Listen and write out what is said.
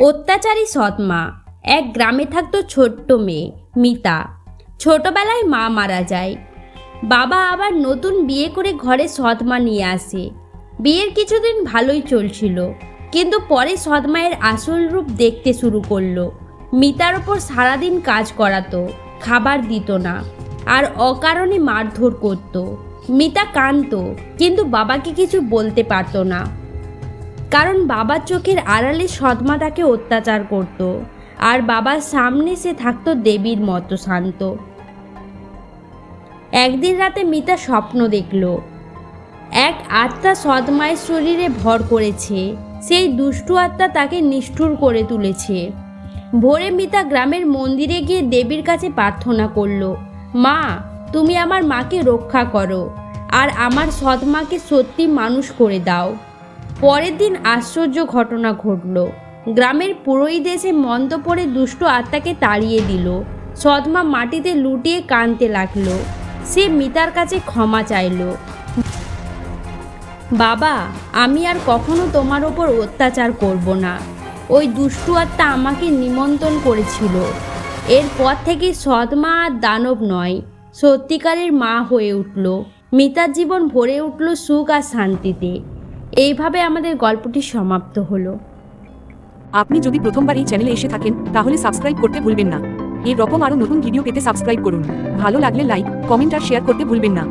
অত্যাচারী সৎমা। এক গ্রামে থাকতো ছোট্ট মেয়ে, মিতা। ছোটবেলায় মা মারা যায়। বাবা আবার নতুন বিয়ে করে ঘরে সৎমা নিয়ে আসে। বিয়ের কিছুদিন ভালোই চলছিল, কিন্তু পরে সৎমায়ের আসল রূপ দেখতে শুরু করল। মিতার ওপর সারাদিন কাজ করাতো, খাবার দিত না, আর অকারণে মারধর করত। মিতা কাঁদত, কিন্তু বাবাকে কিছু বলতে পারতো না। কারণ বাবার চোখের আড়ালে সৎমা তাকে অত্যাচার করত। আর বাবার সামনে সে থাকতো দেবীর মতো শান্ত। একদিন রাতে মিতা স্বপ্ন দেখল। এক আত্মা সৎমায়ের শরীরে ভর করেছে। সেই দুষ্টু আত্মা তাকে নিষ্ঠুর করে তুলেছে। ভোরে মিতা গ্রামের মন্দিরে গিয়ে দেবীর কাছে প্রার্থনা করল, মা, তুমি আমার মাকে রক্ষা করো। আর আমার সৎমাকে সত্যি মানুষ করে দাও। পরের দিন আশ্চর্য ঘটনা ঘটল। গ্রামের পুরোহিত এসে মন্দ পড়ে দুষ্ট আত্মাকে তাড়িয়ে দিল। সদমা মাটিতে লুটিয়ে কাঁদতে লাগল। সে মিতার কাছে ক্ষমা চাইলো। বাবা, আমি আর কখনো তোমার ওপর অত্যাচার করব না। ওই দুষ্টু আত্মা আমাকে নিমন্ত্রণ করেছিল। এরপর থেকে সৎমা আর দানব নয়, সত্যিকারের মা হয়ে উঠল। মিতার জীবন ভরে উঠল সুখ আর শান্তিতে। এইভাবে আমাদের গল্পটি সমাপ্ত হলো। আপনি যদি প্রথমবার এই চ্যানেলে এসে থাকেন, তাহলে সাবস্ক্রাইব করতে ভুলবেন না। এরকম আরও নতুন ভিডিও পেতে সাবস্ক্রাইব করুন। ভালো লাগলে লাইক কমেন্ট আর শেয়ার করতে ভুলবেন না।